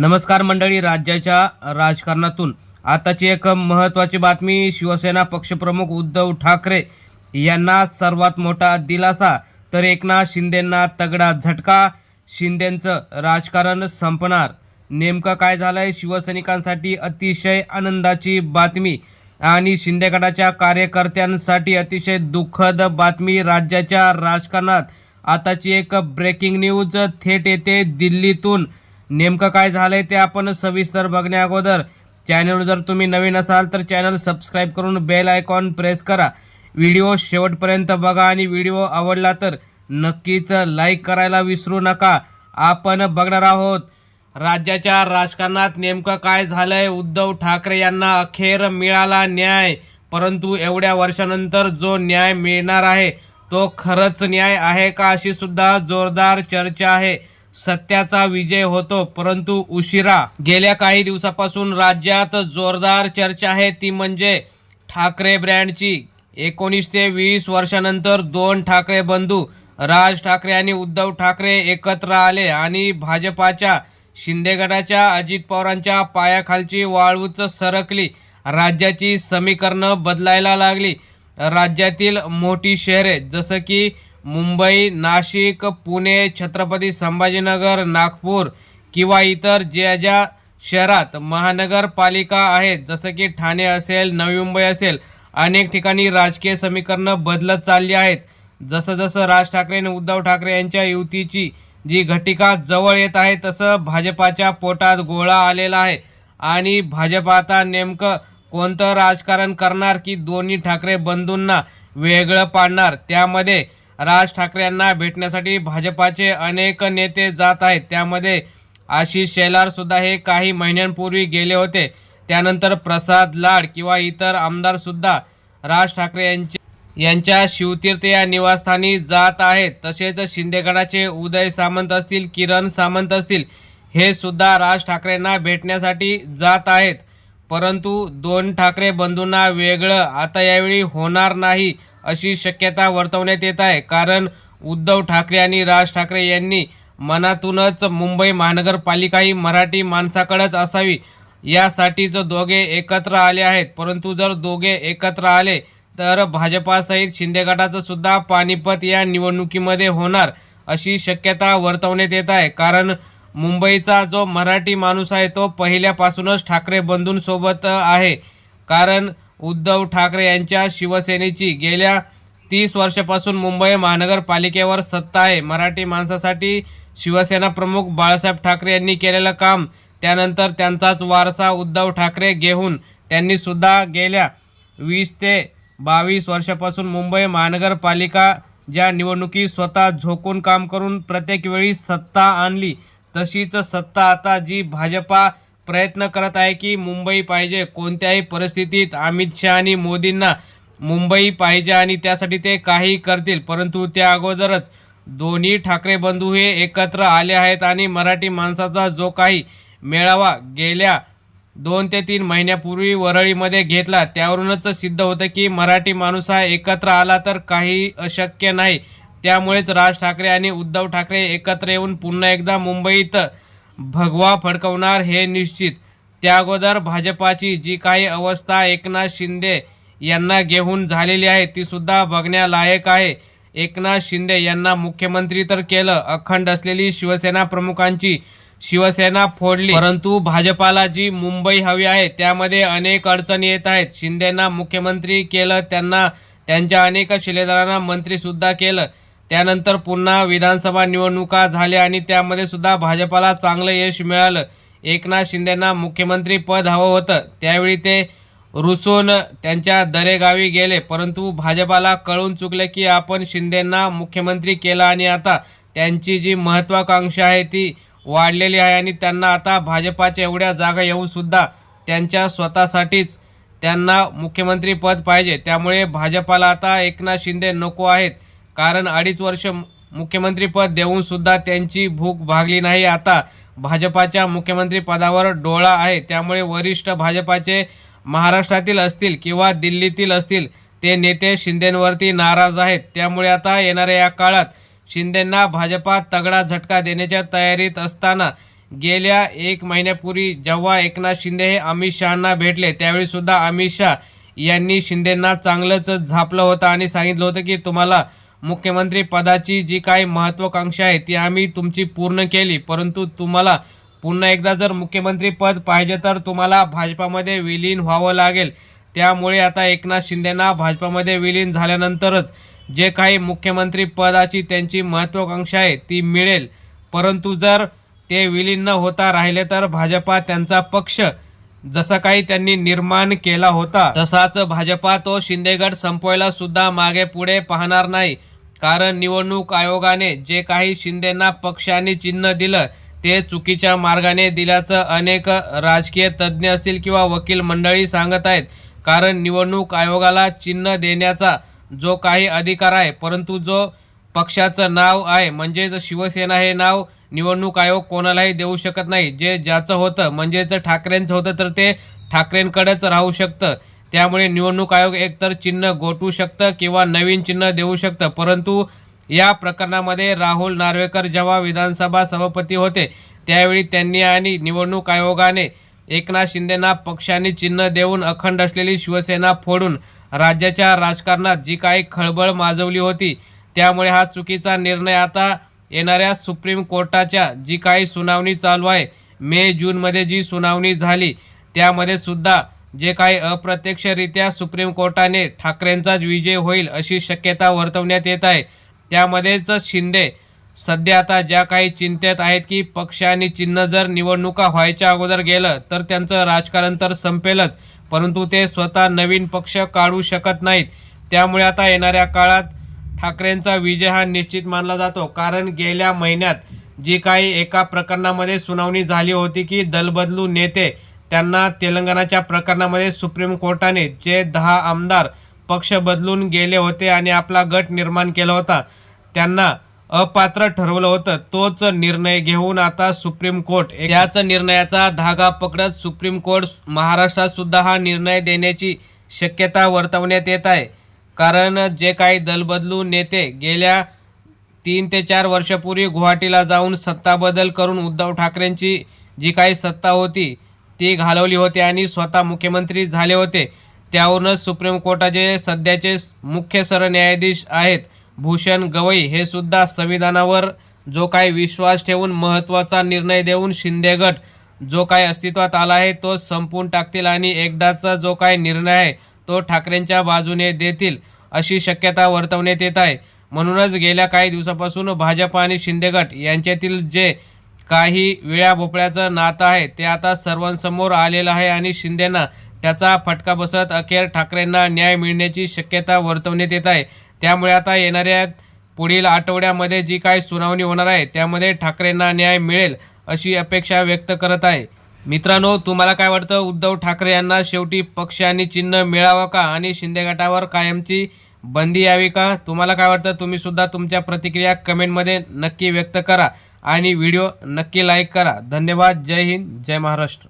नमस्कार मंडळी राज्याच्या राजकारणातून. आताची एक महत्त्वाची बातमी शिवसेना पक्षप्रमुख उद्धव ठाकरे यांना सर्वात मोठा दिलासा. तर एकनाथ शिंदेंना तगडा झटका शिंदेंचं राजकारण संपणार. नेमकं काय झालं आहे शिवसैनिकांसाठी अतिशय आनंदाची बातमी आणि शिंदे गटाच्या कार्यकर्त्यांसाठी अतिशय दुःखद बातमी राज्याच्या राजकारणात. आताची एक ब्रेकिंग न्यूज थेट येते दिल्लीतून. नेमकं काय झालंय ते आपण सविस्तर बघण्या अगोदर. चॅनल जर तुम्ही नवीन असाल तर चॅनल सबस्क्राईब करून बेल आयकॉन प्रेस करा. व्हिडिओ शेवटपर्यंत बघा आणि व्हिडिओ आवडला तर नक्कीच लाईक करायला विसरू नका. आपण बघणार आहोत राज्याच्या राजकारणात नेमकं काय झालंय? उद्धव ठाकरे यांना अखेर मिळाला न्याय. परंतु एवढ्या वर्षानंतर जो न्याय मिळणार आहे तो खरंच न्याय आहे का अशी सुद्धा जोरदार चर्चा आहे. सत्याचा विजय होतो परंतु उशिरा. गेल्या काही दिवसापासून राज्यात जोरदार चर्चा आहे. ती म्हणजे ठाकरे ब्रँडची. एकोणीस ते वीस वर्षानंतर दोन ठाकरे बंधू राज ठाकरे आणि उद्धव ठाकरे एकत्र आले आणि भाजपाच्या शिंदे गटाच्या अजित पवारांच्या पायाखालची वाळूच सरकली. राज्याची समीकरणं बदलायला लागली. राज्यातील मोठी शहरे जसं की मुंबई नाशिक पुणे छत्रपती संभाजीनगर नागपूर किंवा इतर ज्या ज्या शहरात महानगरपालिका आहेत जसं की ठाणे असेल नवी मुंबई असेल अनेक ठिकाणी राजकीय समीकरणं बदलत चालली आहेत. जसं जसं राज ठाकरे आणि उद्धव ठाकरे यांच्या युतीची जी घटिका जवळ येत आहे तसं भाजपाच्या पोटात गोळा आलेला आहे. आणि भाजप आता नेमकं कोणतं राजकारण करणार की दोन्ही ठाकरे बंधूंना वेगळं पाडणार? त्यामध्ये राज ठाकरे यांना भेटण्यासाठी भाजपाचे अनेक नेते जात आहेत. त्यामध्ये आशिष शेलार सुद्धा हे काही महिन्यांपूर्वी गेले होते. त्यानंतर प्रसाद लाड किंवा इतर आमदार सुद्धा राज ठाकरे यांचे यांच्या शिवतीर्थ या निवासस्थानी जात आहेत. तसेच शिंदेगडाचे उदय सामंत असतील किरण सामंत असतील हे सुद्धा राज ठाकरेंना भेटण्यासाठी जात आहेत. परंतु दोन ठाकरे बंधूंना वेगळं आता यावेळी होणार नाही. अशी शक्यता वर्तवण्यात येत आहे. कारण उद्धव ठाकरे आणि राज ठाकरे यांनी मनातूनच मुंबई महानगरपालिका ही मराठी माणसाकडेच असावी यासाठीच दोघे एकत्र आले आहेत. परंतु जर दोघे एकत्र आले तर भाजपासहित शिंदे गटाचं सुद्धा पानिपत या निवडणुकीमध्ये होणार अशी शक्यता वर्तवण्यात येत आहे. कारण मुंबईचा जो मराठी माणूस आहे तो पहिल्यापासूनच ठाकरे बंधूंसोबत आहे. कारण उद्धव ठाकरे यांच्या शिवसेनेची गेल्या तीस वर्षापासून मुंबई महानगरपालिकेवर सत्ता आहे. मराठी माणसासाठी शिवसेना प्रमुख बाळासाहेब ठाकरे यांनी केलेलं काम त्यानंतर त्यांचाच वारसा उद्धव ठाकरे घेऊन त्यांनी सुद्धा गेल्या वीस ते बावीस वर्षापासून मुंबई महानगरपालिका ज्या निवडणुकी स्वतः झोकून काम करून प्रत्येक वेळी सत्ता आणली तशीच सत्ता आता जी भाजपा प्रयत्न करत आहे की मुंबई पाहिजे. कोणत्याही परिस्थितीत अमित शहा आणि मोदींना मुंबई पाहिजे आणि त्यासाठी ते काही करतील. परंतु त्या अगोदरच दोन्ही ठाकरे बंधू हे एकत्र आले आहेत आणि मराठी माणसाचा जो काही मेळावा गेल्या दोन ते तीन महिन्यापूर्वी वरळीमध्ये घेतला त्यावरूनच सिद्ध होतं की मराठी माणूस हा एकत्र आला तर काही अशक्य नाही. त्यामुळेच राज ठाकरे आणि उद्धव ठाकरे एकत्र येऊन पुन्हा एकदा मुंबईत भगवा फडकवणार हे निश्चित. त्या अगोदर भाजपाची जी काही अवस्था एकनाथ शिंदे यांना घेऊन झालेली आहे ती सुद्धा बघण्यालायक आहे. एकनाथ शिंदे यांना मुख्यमंत्री तर केलं अखंड असलेली शिवसेना प्रमुखांची शिवसेना फोडली. परंतु भाजपाला जी मुंबई हवी आहे त्यामध्ये अनेक अडचणी येत आहेत. शिंदेना मुख्यमंत्री केलं त्यांना त्यांच्या अनेक शिलेदारांना मंत्री सुद्धा केलं. त्यानंतर पुन्हा विधानसभा निवडणुका झाल्या आणि त्यामध्ये सुद्धा भाजपाला चांगलं यश मिळालं. एकनाथ शिंदेना मुख्यमंत्री पद हवं होतं. त्यावेळी ते रुसून त्यांच्या दरेगावी गेले. परंतु भाजपाला कळून चुकले की आपण शिंदेंना मुख्यमंत्री केला आणि आता त्यांची जी महत्त्वाकांक्षा आहे ती वाढलेली आहे आणि त्यांना आता भाजपाच्या एवढ्या जागा येऊनसुद्धा त्यांच्या स्वतःसाठीच त्यांना मुख्यमंत्री पद पाहिजे. त्यामुळे भाजपाला आता एकनाथ शिंदे नको आहेत. कारण अडीच वर्ष मुख्यमंत्रीपद देऊन सुद्धा त्यांची भूक भागली नाही. आता भाजपाच्या मुख्यमंत्री पदावर डोळा आहे. त्यामुळे वरिष्ठ भाजपाचे महाराष्ट्रातील असतील किंवा दिल्लीतील असतील ते नेते शिंदेंवरती नाराज आहेत. त्यामुळे आता येणाऱ्या या काळात शिंदेंना भाजपात तगडा झटका देण्याच्या तयारीत असताना गेल्या एक महिन्यापूर्वी जेव्हा एकनाथ शिंदे हे अमित शहांना भेटले त्यावेळी सुद्धा अमित शहा यांनी शिंदेंना चांगलंच झापलं होतं. आणि सांगितलं होतं की तुम्हाला मुख्यमंत्री पदाची जी काही महत्त्वाकांक्षा आहे ती आम्ही तुमची पूर्ण केली. परंतु तुम्हाला पुन्हा एकदा जर मुख्यमंत्री पद पाहिजे तर तुम्हाला भाजपामध्ये विलीन व्हावं लागेल. त्यामुळे आता एकनाथ शिंदेना भाजपामध्ये विलीन झाल्यानंतरच जे काही मुख्यमंत्री पदाची त्यांची महत्त्वाकांक्षा आहे ती मिळेल. परंतु जर ते विलीन न होता राहिले तर भाजपा त्यांचा पक्ष जसा काही त्यांनी निर्माण केला होता तसाच भाजपा तो शिंदेगड संपवायला सुद्धा मागे पुढे पाहणार नाही. कारण निवडणूक आयोगाने जे काही शिंदेना पक्षाने चिन्ह दिलं ते चुकीच्या मार्गाने दिल्याचं अनेक राजकीय तज्ज्ञ असतील किंवा वकील मंडळी सांगत आहेत. कारण निवडणूक आयोगाला चिन्ह देण्याचा जो काही अधिकार आहे परंतु जो पक्षाचं नाव आहे म्हणजेच शिवसेना हे नाव निवडणूक आयोग कोणालाही देऊ शकत नाही. जे ज्याचं होतं म्हणजेच ठाकरेंचं होतं तर ते ठाकरेंकडेच राहू शकतं. त्यामुळे निवडणूक आयोग एकतर चिन्ह गोठवू शकतं किंवा नवीन चिन्ह देऊ शकतं. परंतु या प्रकरणामध्ये राहुल नार्वेकर जेव्हा विधानसभा सभापती होते त्यावेळी त्यांनी आणि निवडणूक आयोगाने एकनाथ शिंदेना पक्षाने चिन्ह देऊन अखंड असलेली शिवसेना फोडून राज्याच्या राजकारणात जी काही खळबळ माजवली होती त्यामुळे हा चुकीचा निर्णय आता येणाऱ्या सुप्रीम कोर्टाच्या जी काही सुनावणी चालू आहे मे जूनमध्ये जी सुनावणी झाली त्यामध्ये सुद्धा जे काही अप्रत्यक्षरित्या सुप्रीम कोर्टाने ठाकरेंचाच विजय होईल अशी शक्यता वर्तवण्यात येत आहे. त्यामध्येच शिंदे सध्या आता ज्या काही चिंतेत आहेत की पक्ष आणि चिन्ह जर निवडणुका व्हायच्या अगोदर गेलं तर त्यांचं राजकारण तर संपेलच परंतु ते स्वतः नवीन पक्ष काढू शकत नाहीत. त्यामुळे आता येणाऱ्या काळात ठाकरेंचा विजय हा निश्चित मानला जातो. कारण गेल्या महिन्यात जी काही एका प्रकरणामध्ये सुनावणी झाली होती की दलबदलू नेते त्यांना तेलंगणाच्या प्रकरणामध्ये सुप्रीम कोर्टाने जे दहा आमदार पक्ष बदलून गेले होते आणि आपला गट निर्माण केला होता त्यांना अपात्र ठरवलं होतं. तोच निर्णय घेऊन आता सुप्रीम कोर्ट याच निर्णयाचा धागा पकडत सुप्रीम कोर्ट महाराष्ट्रात सुद्धा हा निर्णय देण्याची शक्यता वर्तवण्यात येत आहे. कारण जे काही दलबदलू नेते गेल्या तीन ते चार वर्षापूर्वी गुवाहाटीला जाऊन सत्ता बदल करून उद्धव ठाकरेंची जी काही सत्ता होती ती घालवली होती आणि स्वतः मुख्यमंत्री झाले होते. त्यावरूनच सुप्रीम कोर्टाचे सध्याचे मुख्य सरन्यायाधीश आहेत भूषण गवई. हे सुद्धा संविधानावर जो काही विश्वास ठेवून महत्त्वाचा निर्णय देऊन शिंदे गट जो काही अस्तित्वात आला आहे तो संपून टाकतील आणि एकदाचा जो काही निर्णय आहे तो ठाकरेंच्या बाजूने देतील अशी शक्यता वर्तवण्यात येत आहे. म्हणूनच गेल्या काही दिवसापासून भाजप आणि शिंदे गट यांच्यातील जे काही विळ्या भोपळ्याचं नातं आहे ते आता सर्वांसमोर आलेलं आहे आणि शिंदेना त्याचा फटका बसत अखेर ठाकरेंना न्याय मिळण्याची शक्यता वर्तवण्यात येत आहे. त्यामुळे आता येणाऱ्या पुढील आठवड्यामध्ये जी काही सुनावणी होणार आहे त्यामध्ये ठाकरेंना न्याय मिळेल अशी अपेक्षा व्यक्त करत आहे. मित्रांनो तुम्हाला काय वाटतं? उद्धव ठाकरे यांना शेवटी पक्ष आणि चिन्ह मिळावं का आणि शिंदे गटावर कायमची बंदी यावी का? तुम्हाला काय वाटतं? तुम्ही सुद्धा तुमच्या प्रतिक्रिया कमेंटमध्ये नक्की व्यक्त करा आणि व्हिडिओ नक्की लाईक करा. धन्यवाद. जय हिंद. जय महाराष्ट्र.